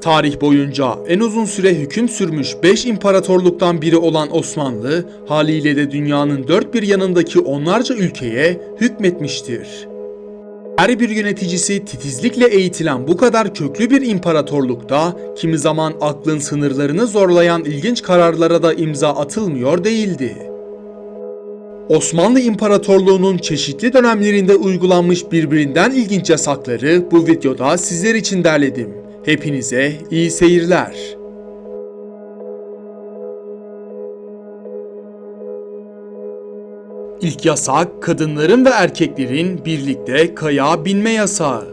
Tarih boyunca en uzun süre hüküm sürmüş 5 imparatorluktan biri olan Osmanlı, haliyle de dünyanın dört bir yanındaki onlarca ülkeye hükmetmiştir. Her bir yöneticisi titizlikle eğitilen bu kadar köklü bir imparatorlukta kimi zaman aklın sınırlarını zorlayan ilginç kararlara da imza atılmıyor değildi. Osmanlı İmparatorluğu'nun çeşitli dönemlerinde uygulanmış birbirinden ilginç yasakları bu videoda sizler için derledim. Hepinize iyi seyirler. İlk yasak kadınların ve erkeklerin birlikte kayağa binme yasağı.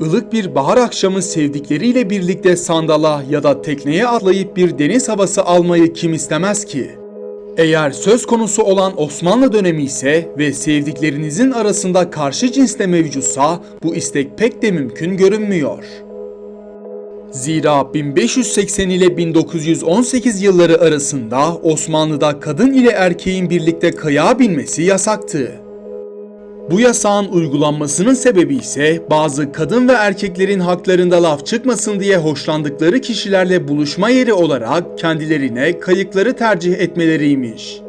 Ilık bir bahar akşamı sevdikleriyle birlikte sandala ya da tekneye atlayıp bir deniz havası almayı kim istemez ki? Eğer söz konusu olan Osmanlı dönemi ise ve sevdiklerinizin arasında karşı cinsle mevcutsa bu istek pek de mümkün görünmüyor. Zira 1580 ile 1918 yılları arasında Osmanlı'da kadın ile erkeğin birlikte kayağa binmesi yasaktı. Bu yasağın uygulanmasının sebebi ise bazı kadın ve erkeklerin haklarında laf çıkmasın diye hoşlandıkları kişilerle buluşma yeri olarak kendilerine kayıkları tercih etmeleriymiş.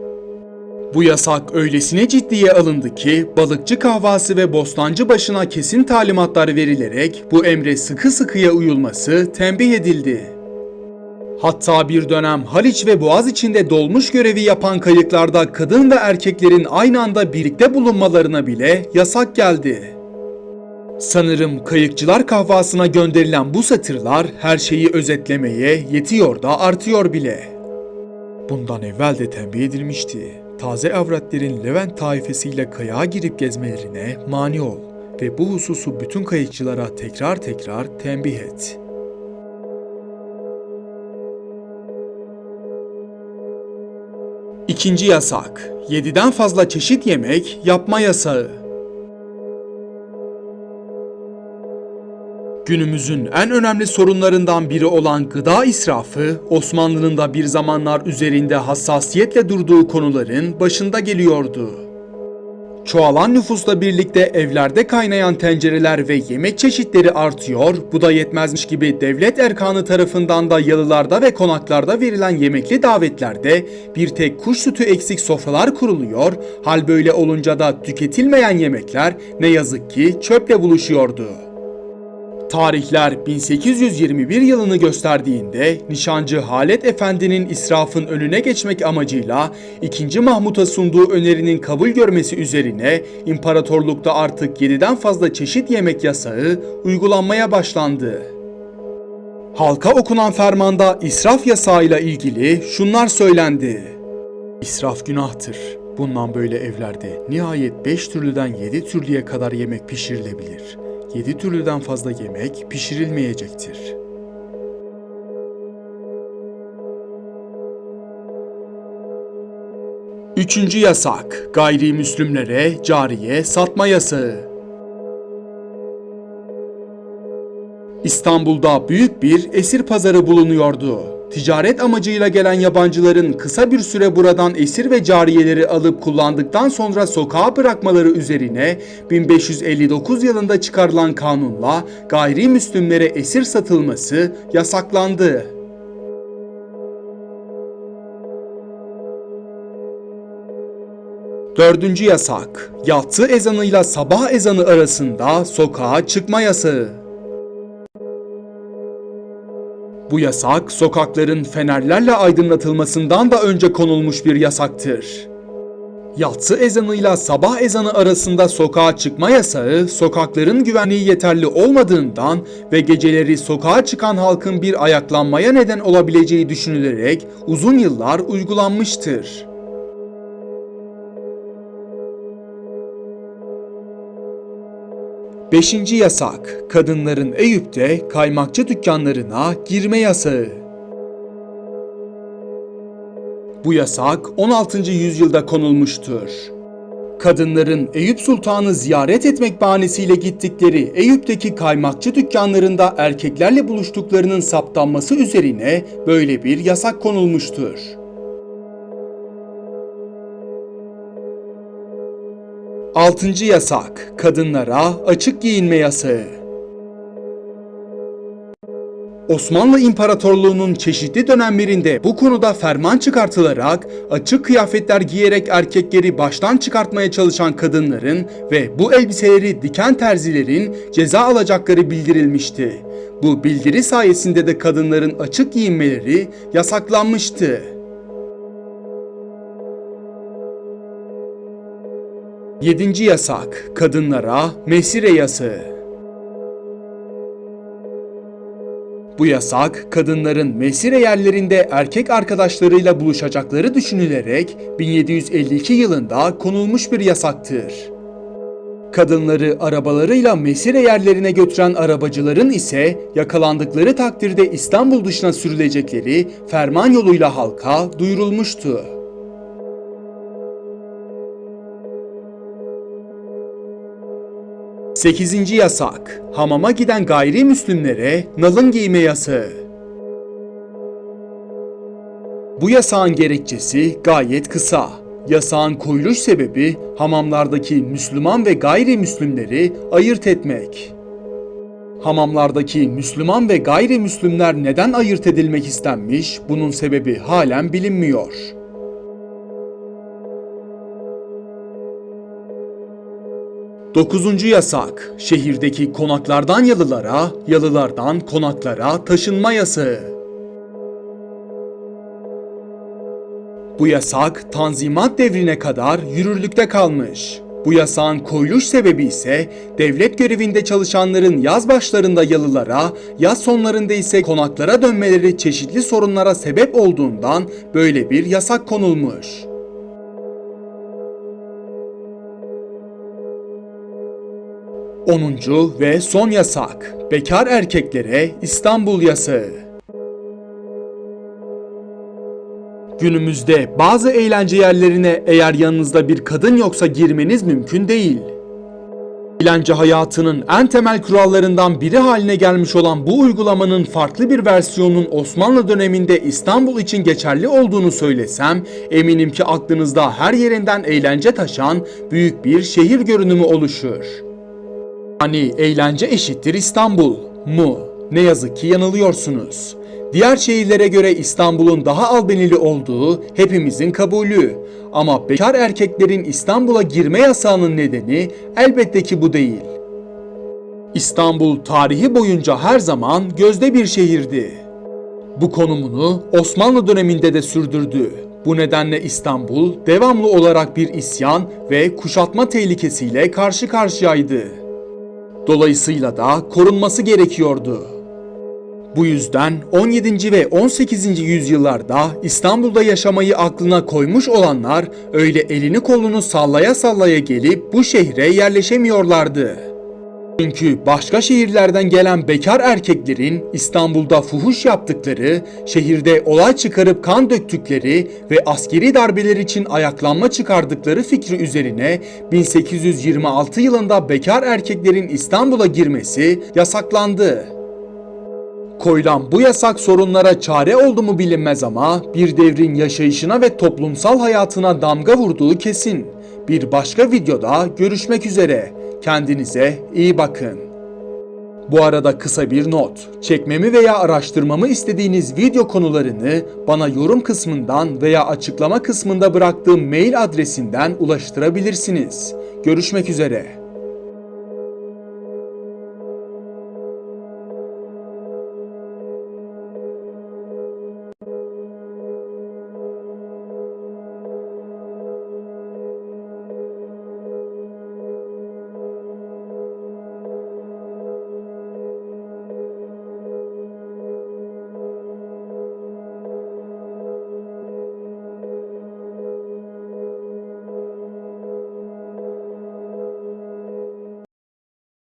Bu yasak öylesine ciddiye alındı ki balıkçı kahvası ve bostancı başına kesin talimatlar verilerek bu emre sıkı sıkıya uyulması tembih edildi. Hatta bir dönem Haliç ve Boğaz içinde dolmuş görevi yapan kayıklarda kadın ve erkeklerin aynı anda birlikte bulunmalarına bile yasak geldi. Sanırım kayıkçılar kahvasına gönderilen bu satırlar her şeyi özetlemeye yetiyor da artıyor bile. Bundan evvel de tembih edilmişti. Taze avratlerin Levent taifesiyle kayağa girip gezmelerine mani ol ve bu hususu bütün kayıkçılara tekrar tekrar tembih et.'' İkinci yasak. 7'den fazla çeşit yemek yapma yasağı. Günümüzün en önemli sorunlarından biri olan gıda israfı, Osmanlı'nın da bir zamanlar üzerinde hassasiyetle durduğu konuların başında geliyordu. Çoğalan nüfusla birlikte evlerde kaynayan tencereler ve yemek çeşitleri artıyor, bu da yetmezmiş gibi devlet erkanı tarafından da yalılarda ve konaklarda verilen yemekli davetlerde bir tek kuş sütü eksik sofralar kuruluyor, hal böyle olunca da tüketilmeyen yemekler ne yazık ki çöple buluşuyordu. Tarihler 1821 yılını gösterdiğinde Nişancı Halet Efendi'nin israfın önüne geçmek amacıyla 2. Mahmut'a sunduğu önerinin kabul görmesi üzerine imparatorlukta artık 7'den fazla çeşit yemek yasağı uygulanmaya başlandı. Halka okunan fermanda israf yasağıyla ilgili şunlar söylendi. İsraf günahtır. Bundan böyle evlerde nihayet 5 türlüden 7 türlüye kadar yemek pişirilebilir. 7 türlüden fazla yemek pişirilmeyecektir. Üçüncü yasak, gayrimüslimlere cariye satma yasağı. İstanbul'da büyük bir esir pazarı bulunuyordu. Ticaret amacıyla gelen yabancıların kısa bir süre buradan esir ve cariyeleri alıp kullandıktan sonra sokağa bırakmaları üzerine 1559 yılında çıkarılan kanunla gayrimüslimlere esir satılması yasaklandı. Dördüncü yasak, yatsı ezanıyla sabah ezanı arasında sokağa çıkma yasağı. Bu yasak sokakların fenerlerle aydınlatılmasından da önce konulmuş bir yasaktır. Yatsı ezanıyla sabah ezanı arasında sokağa çıkma yasağı sokakların güvenliği yeterli olmadığından ve geceleri sokağa çıkan halkın bir ayaklanmaya neden olabileceği düşünülerek uzun yıllar uygulanmıştır. Beşinci yasak, kadınların Eyüp'te kaymakçı dükkanlarına girme yasağı. Bu yasak 16. yüzyılda konulmuştur. Kadınların Eyüp Sultan'ı ziyaret etmek bahanesiyle gittikleri Eyüp'teki kaymakçı dükkanlarında erkeklerle buluştuklarının saptanması üzerine böyle bir yasak konulmuştur. 6. yasak kadınlara açık giyinme yasağı. Osmanlı İmparatorluğu'nun çeşitli dönemlerinde bu konuda ferman çıkartılarak açık kıyafetler giyerek erkekleri baştan çıkartmaya çalışan kadınların ve bu elbiseleri diken terzilerin ceza alacakları bildirilmişti. Bu bildiri sayesinde de kadınların açık giyinmeleri yasaklanmıştı. 7. yasak kadınlara mesire yasağı. Bu yasak, kadınların mesire yerlerinde erkek arkadaşlarıyla buluşacakları düşünülerek 1752 yılında konulmuş bir yasaktır. Kadınları arabalarıyla mesire yerlerine götüren arabacıların ise yakalandıkları takdirde İstanbul dışına sürülecekleri ferman yoluyla halka duyurulmuştu. 8. yasak. Hamama giden gayrimüslimlere nalın giyme yasağı. Bu yasağın gerekçesi gayet kısa. Yasağın koyuluş sebebi hamamlardaki Müslüman ve gayrimüslimleri ayırt etmek. Hamamlardaki Müslüman ve gayrimüslimler neden ayırt edilmek istenmiş, bunun sebebi halen bilinmiyor. 9. yasak. Şehirdeki konaklardan yalılara, yalılardan konaklara taşınma yasağı. Bu yasak Tanzimat devrine kadar yürürlükte kalmış. Bu yasağın koyuluş sebebi ise devlet görevinde çalışanların yaz başlarında yalılara, yaz sonlarında ise konaklara dönmeleri çeşitli sorunlara sebep olduğundan böyle bir yasak konulmuş. 10. ve son yasak. Bekar erkeklere İstanbul yasağı. Günümüzde bazı eğlence yerlerine eğer yanınızda bir kadın yoksa girmeniz mümkün değil. Eğlence hayatının en temel kurallarından biri haline gelmiş olan bu uygulamanın farklı bir versiyonunun Osmanlı döneminde İstanbul için geçerli olduğunu söylesem, eminim ki aklınızda her yerinden eğlence taşan büyük bir şehir görünümü oluşur. Hani eğlence eşittir İstanbul mu? Ne yazık ki yanılıyorsunuz. Diğer şehirlere göre İstanbul'un daha albenili olduğu hepimizin kabulü. Ama bekar erkeklerin İstanbul'a girme yasağının nedeni elbette ki bu değil. İstanbul tarihi boyunca her zaman gözde bir şehirdi. Bu konumunu Osmanlı döneminde de sürdürdü. Bu nedenle İstanbul devamlı olarak bir isyan ve kuşatma tehlikesiyle karşı karşıyaydı. Dolayısıyla da korunması gerekiyordu. Bu yüzden 17. ve 18. yüzyıllarda İstanbul'da yaşamayı aklına koymuş olanlar öyle elini kolunu sallaya sallaya gelip bu şehre yerleşemiyorlardı. Çünkü başka şehirlerden gelen bekar erkeklerin İstanbul'da fuhuş yaptıkları, şehirde olay çıkarıp kan döktükleri ve askeri darbeler için ayaklanma çıkardıkları fikri üzerine 1826 yılında bekar erkeklerin İstanbul'a girmesi yasaklandı. Koyulan bu yasak sorunlara çare oldu mu bilinmez ama bir devrin yaşayışına ve toplumsal hayatına damga vurduğu kesin. Bir başka videoda görüşmek üzere. Kendinize iyi bakın. Bu arada kısa bir not. Çekmemi veya araştırmamı istediğiniz video konularını bana yorum kısmından veya açıklama kısmında bıraktığım mail adresinden ulaştırabilirsiniz. Görüşmek üzere.